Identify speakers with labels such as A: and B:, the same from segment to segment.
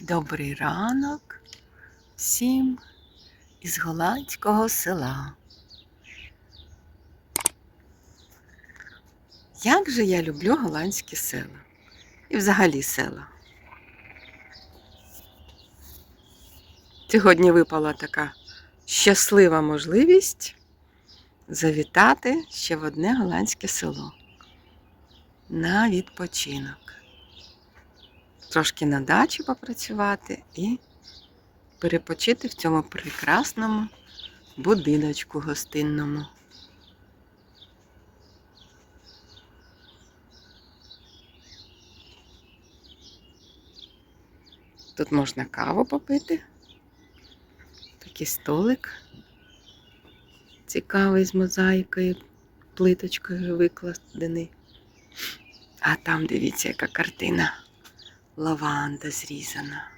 A: Добрий ранок всім із голландського села. Як же я люблю голландські села і взагалі села. Сьогодні випала така щаслива можливість завітати ще в одне голландське село на відпочинок трошки на дачі попрацювати і перепочити в цьому прекрасному будиночку гостинному. Тут можна каву попити. Такий столик цікавий з мозаїкою, плиточкою викладений. А там дивіться, яка картина лаванда зрізана.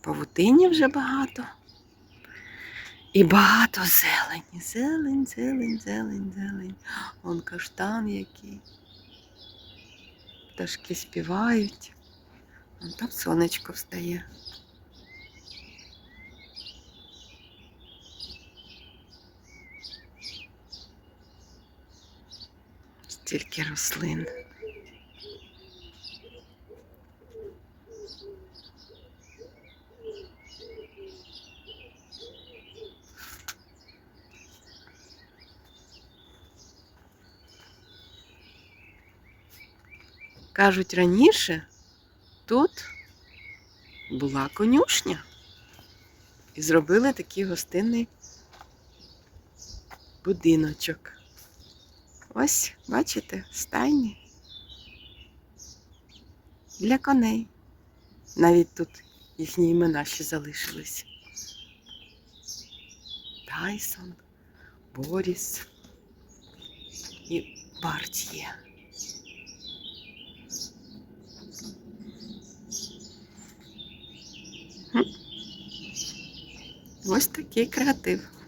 A: Павутині вже багато. І багато зелені. Зелень, зелень, зелень, зелень. Он каштан який. Пташки співають. Вон там сонечко встає. Стільки рослин. Кажуть, раніше тут була конюшня. І зробили такий гостинний будиночок. Ось, бачите, стайні для коней. Навіть тут їхні імена ще залишились. Тайсон, Боріс і Барт'є. Ось такий креатив.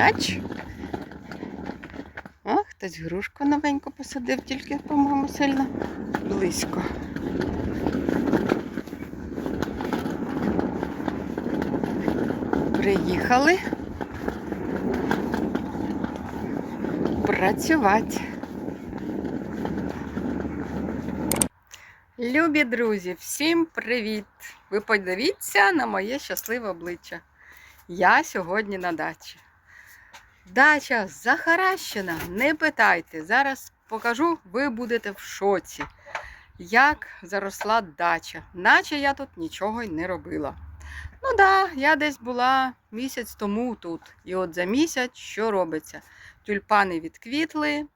A: Голландських. О, хтось грушку новеньку посадив, тільки, по-моєму, сильно близько. Приїхали працювати. Любі друзі, всім привіт! Ви подивіться на моє щасливе обличчя. Я сьогодні на дачі. Дача захаращена, не питайте. Зараз покажу, ви будете в шоці, як заросла дача. Наче я тут нічого й не робила. Ну да, я десь була місяць тому тут. І от за місяць що робиться? Тюльпани відквітли,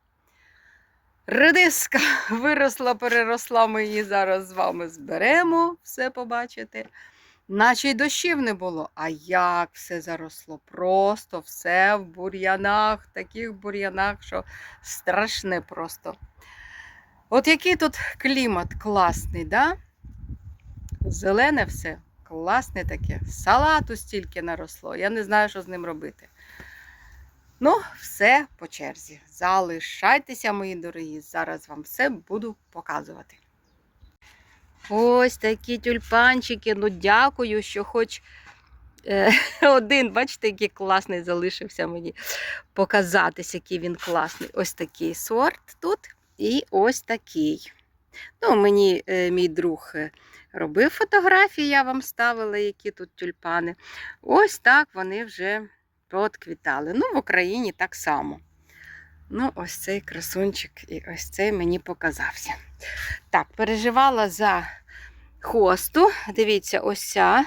A: Редиска виросла, переросла, ми її зараз з вами зберемо, все побачите. Наче й дощів не було. А як все заросло? Просто все в бур'янах, таких бур'янах, що страшне просто. От який тут клімат класний, да? Зелене все, класне таке. Салату стільки наросло. Я не знаю, що з ним робити. Ну, все по черзі. Залишайтеся, мої дорогі. Зараз вам все буду показувати. Ось такі тюльпанчики. Ну, дякую, що хоч е, один, бачите, який класний залишився мені показатись, який він класний. Ось такий сорт тут і ось такий. Ну, мені е, мій друг е, робив фотографії, я вам ставила, які тут тюльпани. Ось так вони вже поотквітали. Ну, в Україні так само. Ну, ось цей красунчик і ось цей мені показався. Так, переживала за хосту. Дивіться, ось ця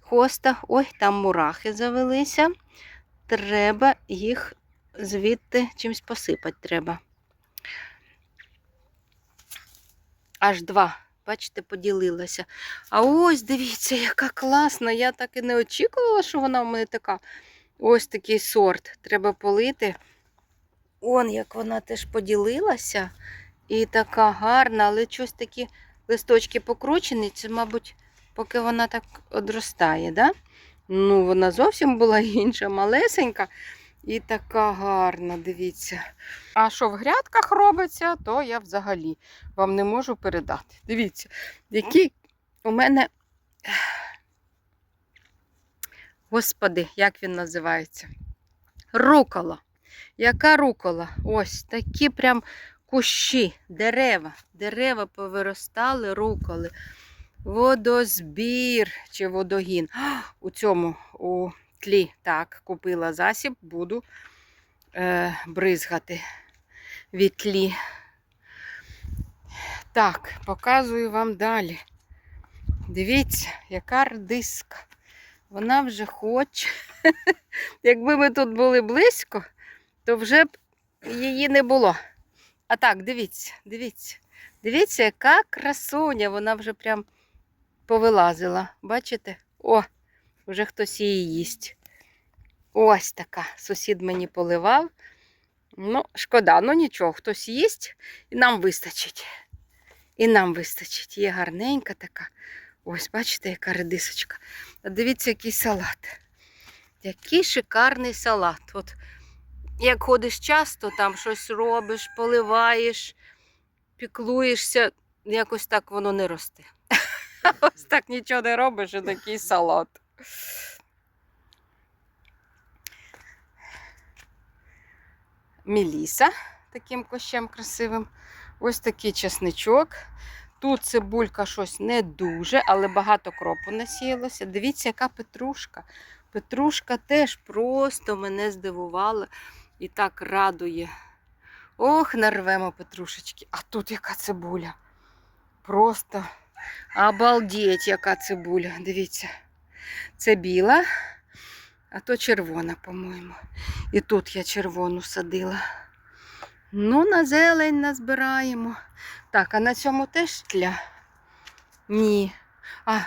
A: хоста. Ой, там мурахи завелися. Треба їх звідти чимось посипати треба. Аж два. Бачите, поділилася. А ось дивіться, яка класна. Я так і не очікувала, що вона в мене така. Ось такий сорт. Треба полити. Он, як вона теж поділилася. І така гарна, але щось такі листочки покручені. Це, мабуть, поки вона так одростає, да? Ну, вона зовсім була інша, малесенька. І така гарна, дивіться. А що в грядках робиться, то я взагалі вам не можу передати. Дивіться, який у мене. Господи, як він називається? Рукола. Яка рукола? Ось такі прям кущі, дерева. Дерева повиростали, руколи. Водозбір чи водогін. А, У цьому у тлі. Так, купила засіб, буду е, бризгати від тлі. Так, показую вам далі. Дивіться, яка редиска. Вона вже хоче. Якби ми тут були близько, то вже б її не було. А так, дивіться, дивіться. Дивіться, яка красуня. Вона вже прям повилазила. Бачите? О, вже хтось її їсть. Ось така. Сусід мені поливав. Ну, шкода, ну нічого, хтось їсть і нам вистачить. І нам вистачить. Є гарненька така. Ось, бачите, яка редисочка. А дивіться, який салат. Який шикарний салат. От як ходиш часто, там щось робиш, поливаєш, піклуєшся, якось так воно не росте. Ось так нічого не робиш, і такий салат. Міліса таким кощем красивим. Ось такий чесничок. Тут цибулька щось не дуже, але багато кропу насіялося. Дивіться, яка петрушка. Петрушка теж просто мене здивувала і так радує. Ох, нарвемо петрушечки. А тут яка цибуля. Просто обалдеть, яка цибуля. Дивіться. Це біла, а то червона, по-моєму. І тут я червону садила. Ну, на зелень назбираємо. Так, а на цьому теж тля? Ні. А,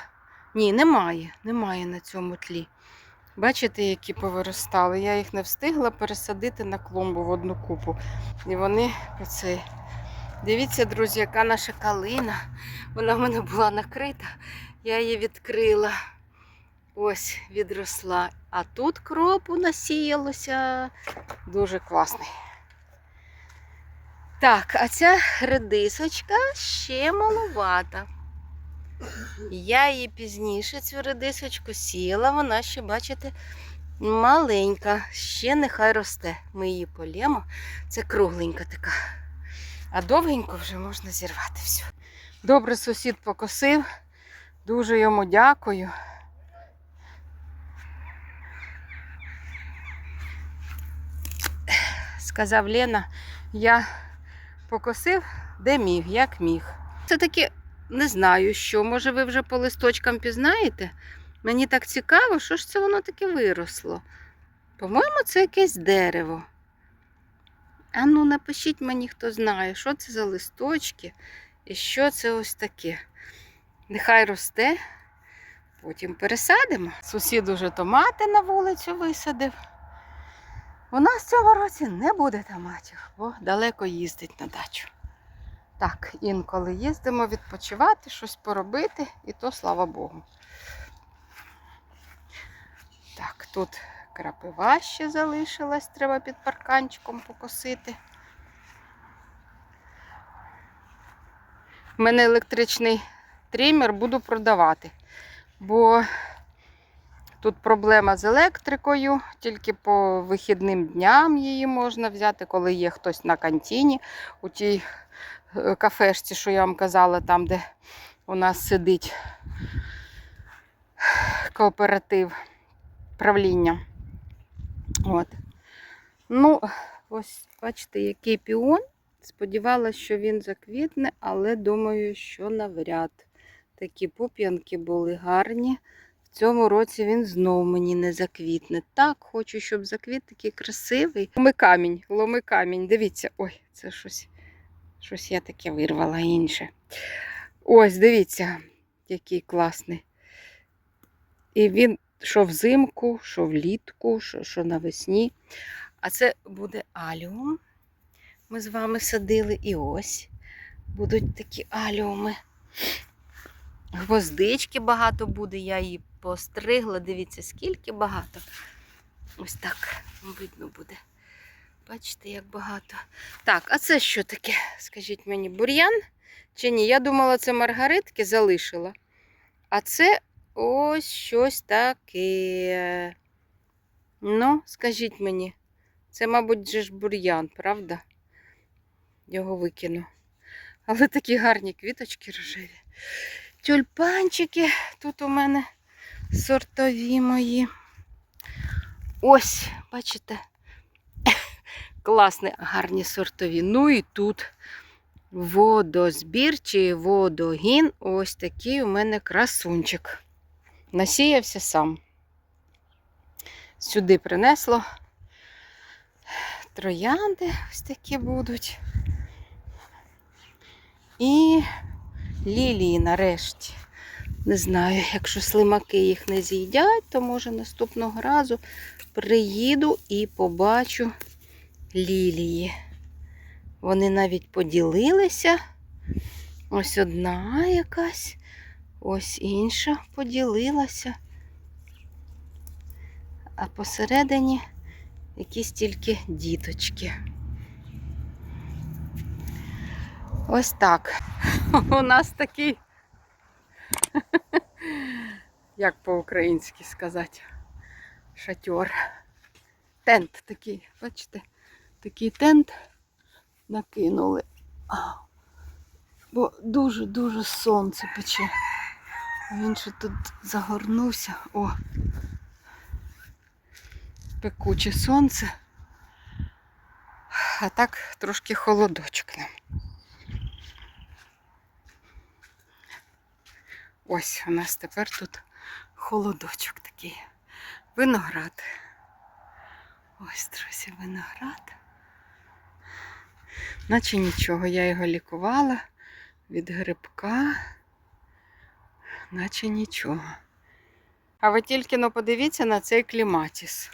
A: ні, немає. Немає на цьому тлі. Бачите, які повиростали. Я їх не встигла пересадити на клумбу в одну купу. І вони оце. Дивіться, друзі, яка наша калина. Вона в мене була накрита. Я її відкрила. Ось відросла. А тут кропу насіялося. Дуже класний. Так, а ця редисочка ще малувата. Я її пізніше, цю редисочку, сіяла, вона ще, бачите, маленька, ще нехай росте. Ми її полємо. Це кругленька така. А довгенько вже можна зірвати все. Добре, сусід покосив. Дуже йому дякую. Сказав Лена, я покосив, де міг, як міг. Це таке не знаю, що. Може, ви вже по листочкам пізнаєте? Мені так цікаво, що ж це воно таке виросло. По-моєму, це якесь дерево. А ну, напишіть мені, хто знає, що це за листочки і що це ось таке. Нехай росте, потім пересадимо. Сусід уже томати на вулицю висадив. У нас в цьому році не буде томатів, бо далеко їздить на дачу. Так, інколи їздимо відпочивати, щось поробити, і то слава Богу. Так, тут крапива ще залишилась, треба під парканчиком покосити. У мене електричний тример буду продавати, бо тут проблема з електрикою, тільки по вихідним дням її можна взяти, коли є хтось на кантині, у тій кафешці, що я вам казала, там, де у нас сидить кооператив правління. От. Ну, ось бачите, який піон. Сподівалася, що він заквітне, але думаю, що навряд. Такі пуп'янки були гарні. В цьому році він знов мені не заквітне. Так, хочу, щоб заквіт такий красивий. Ломи камінь, ломи камінь. Дивіться, ой, це щось, щось я таке вирвала інше. Ось, дивіться, який класний. І він що взимку, що влітку, що, що навесні. А це буде аліум. Ми з вами садили і ось будуть такі аліуми. Гвоздички багато буде, я її постригла. Дивіться, скільки багато. Ось так видно буде. Бачите, як багато. Так, а це що таке? Скажіть мені, бур'ян чи ні? Я думала, це маргаритки залишила. А це ось щось таке. Ну, скажіть мені, це, мабуть, ж бур'ян, правда? Його викину. Але такі гарні квіточки рожеві. Тюльпанчики тут у мене сортові мої. Ось, бачите, класні, гарні сортові. Ну і тут водозбір чи водогін. Ось такий у мене красунчик. Насіявся сам. Сюди принесло. Троянди ось такі будуть. І лілії нарешті. Не знаю, якщо слимаки їх не з'їдять, то може наступного разу приїду і побачу лілії. Вони навіть поділилися. Ось одна якась, ось інша поділилася. А посередині якісь тільки діточки. Ось так. У нас такий, як по-українськи сказати, шатер. Тент такий, бачите, такий тент накинули. Бо дуже-дуже сонце пече. Він ще тут загорнувся. О! Пекуче сонце. А так трошки холодочок нам. Ось у нас тепер тут холодочок такий. Виноград. Ось, друзі, виноград. Наче нічого, я його лікувала від грибка, наче нічого. А ви тільки ну, подивіться на цей кліматіс.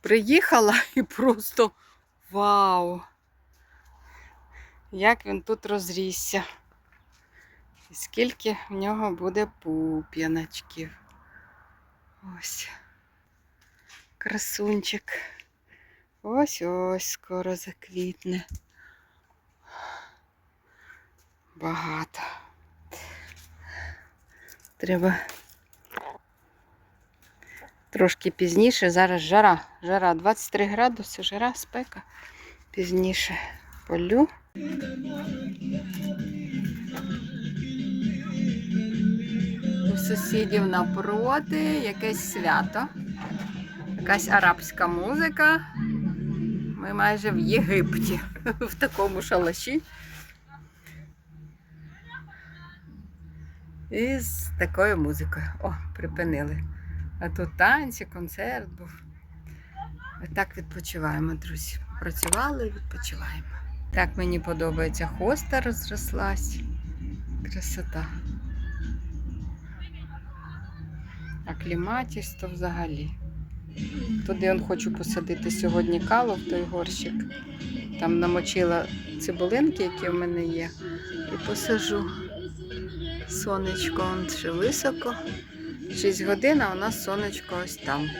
A: Приїхала і просто вау! Як він тут розрісся. І скільки в нього буде пуп'яночків. Ось. Красунчик. Ось ось скоро заквітне. Багато. Треба трошки пізніше. Зараз жара. Жара 23 градуси, жара, спека. Пізніше полю. У сусідів напроти якесь свято, якась арабська музика. Ми майже в Єгипті, в такому шалаші. І з такою музикою. О, припинили. А тут танці, концерт був. Так відпочиваємо, друзі. Працювали, відпочиваємо. Так мені подобається. Хоста розрослась. Красота. А кліматіс то взагалі. Туди он хочу посадити сьогодні калу в той горщик. Там намочила цибулинки, які в мене є. І посажу. Сонечко он ще високо. 6 годин, а у нас сонечко ось там.